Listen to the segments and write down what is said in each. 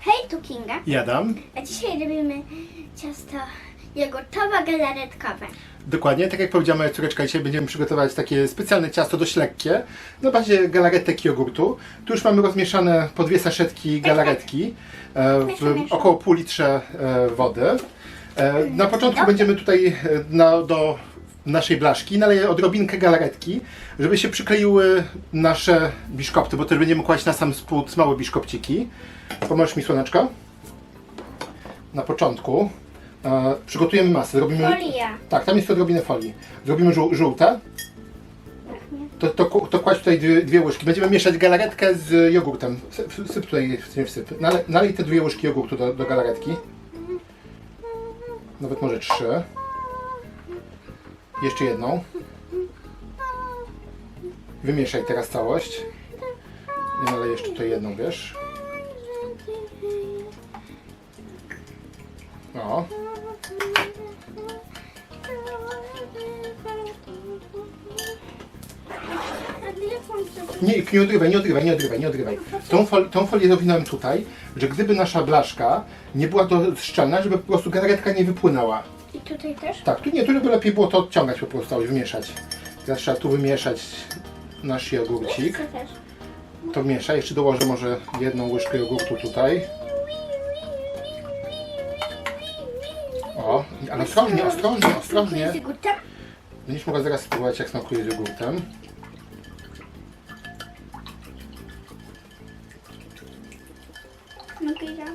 Hej, tu Kinga. Jadam. A dzisiaj robimy ciasto jogurtowo-galaretkowe. Dokładnie, tak jak powiedziała moja córeczka, dzisiaj będziemy przygotować takie specjalne ciasto dość lekkie na bazie galaretek i jogurtu. Tu już mamy rozmieszane po dwie saszetki galaretki e, Mieszam, w około pół litrze e, wody. E, Na początku będziemy tutaj na, do naszej blaszki naleję odrobinkę galaretki, żeby się przykleiły nasze biszkopty, bo też będziemy kłaść na sam spód małe biszkopciki. Pomożesz mi słoneczko? Na początku e, przygotujemy masę. Robimy Folia. tak, tam jest odrobinę folii. Zrobimy żół, żółte. To, to, to kładź tutaj dwie, dwie łyżki. Będziemy mieszać galaretkę z jogurtem. Syp, syp tutaj, nie wsyp. Nale, nalej te dwie łyżki jogurtu do, do galaretki. Nawet może trzy. Jeszcze jedną. Wymieszaj teraz całość. Nalej jeszcze tutaj jedną, wiesz. O. Nie, nie odrywaj, nie odrywaj, nie odrywaj, nie odrywaj. Tą, fol, tą folię zawinąłem tutaj, że gdyby nasza blaszka nie była to szczelna, żeby po prostu galaretka nie wypłynęła. I tutaj też? Tak, tu nie, tu żeby lepiej było to odciągać po prostu, albo wymieszać. Teraz trzeba tu wymieszać nasz jogurcik. To też. To mieszaj, jeszcze dołożę może jedną łyżkę jogurtu tutaj. O, ale ostrożnie, ostrożnie, ostrożnie. Z jogurtem? Będziesz mogła zaraz spróbować jak smakuje z jogurtem. Ja?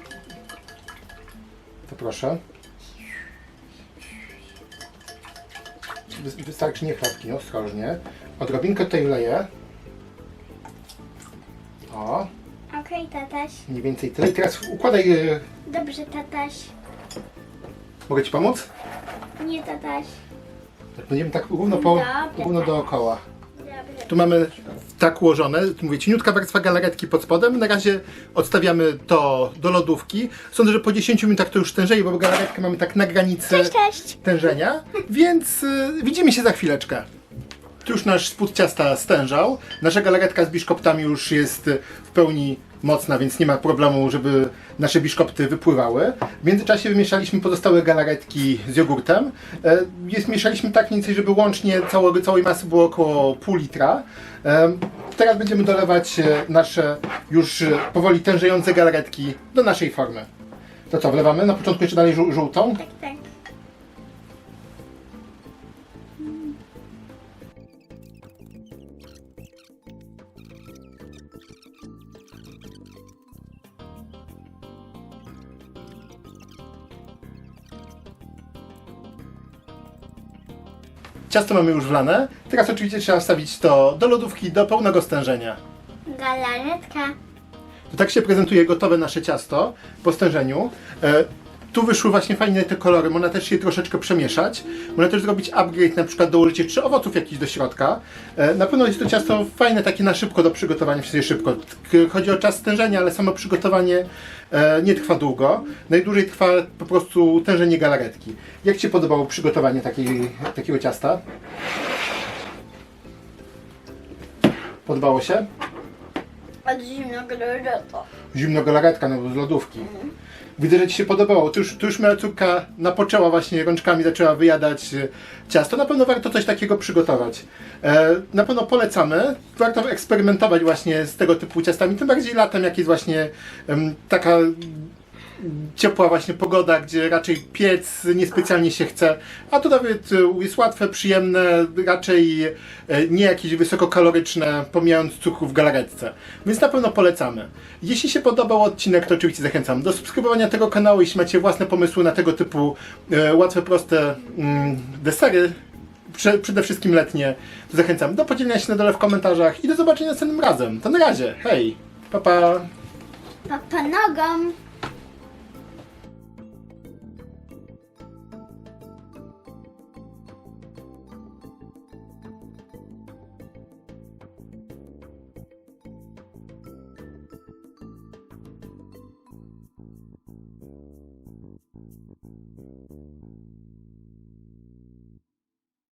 To proszę. Wy- Wystarczy nie chlapki, ostrożnie. Odrobinkę tutaj wleję. O, Okej, tataś. mniej więcej tyle. I teraz układaj. e, Dobrze, tataś. Mogę Ci pomóc? Nie, tataś. Tak Będziemy tak równo, po, Dobra. równo dookoła. Dobrze. Tu mamy tak ułożone, mówię, cieniutka warstwa galaretki pod spodem. Na razie odstawiamy to do lodówki. Sądzę, że po 10 minutach to już tężeje, bo galaretkę mamy tak na granicy Cześć, cześć. tężenia, więc y, widzimy się za chwileczkę. Tu już nasz spód ciasta stężał. Nasza galaretka z biszkoptami już jest w pełni mocna, więc nie ma problemu, żeby nasze biszkopty wypływały. W międzyczasie wymieszaliśmy pozostałe galaretki z jogurtem. E, Jest, mieszaliśmy tak mniej więcej, żeby łącznie całego, całej masy było około pół litra. E, Teraz będziemy dolewać e, nasze już powoli tężejące galaretki do naszej formy. To co, wlewamy? Na początku jeszcze dalej żół- żółtą? Tak, tak. Ciasto mamy już wlane. Teraz oczywiście trzeba wstawić to do lodówki do pełnego stężenia. Galaretka. To tak się prezentuje gotowe nasze ciasto po stężeniu. E, tu wyszły właśnie fajne te kolory, można też je troszeczkę przemieszać. Można też zrobić upgrade, na przykład dołożyć jeszcze owoców jakichś do środka. E, na pewno jest to ciasto fajne, takie na szybko do przygotowania, w sensie szybko. Chodzi o czas stężenia, ale samo przygotowanie e, nie trwa długo. Najdłużej trwa po prostu tężenie galaretki. Jak Ci podobało przygotowanie takiej, takiego ciasta? Podobało się? Od do lodu. Zimno galaretka no, z lodówki. Widzę, że Ci się podobało. Tu już, tu już córka napoczęła właśnie rączkami, zaczęła wyjadać e, ciasto. Na pewno warto coś takiego przygotować. E, na pewno polecamy. Warto eksperymentować właśnie z tego typu ciastami. Tym bardziej latem, jak jest właśnie taka ciepła właśnie pogoda, gdzie raczej piec niespecjalnie się chce, a tu nawet e, jest łatwe, przyjemne, raczej e, nie jakieś wysokokaloryczne, pomijając cukru w galaretce. Więc na pewno polecamy. Jeśli się podobał odcinek, to oczywiście zachęcam do subskrybowania tego kanału, jeśli macie własne pomysły na tego typu e, łatwe, proste mm, desery, prze, przede wszystkim letnie, to zachęcam do podzielenia się na dole w komentarzach i do zobaczenia następnym razem. To na razie, hej, pa pa! Papa nogą.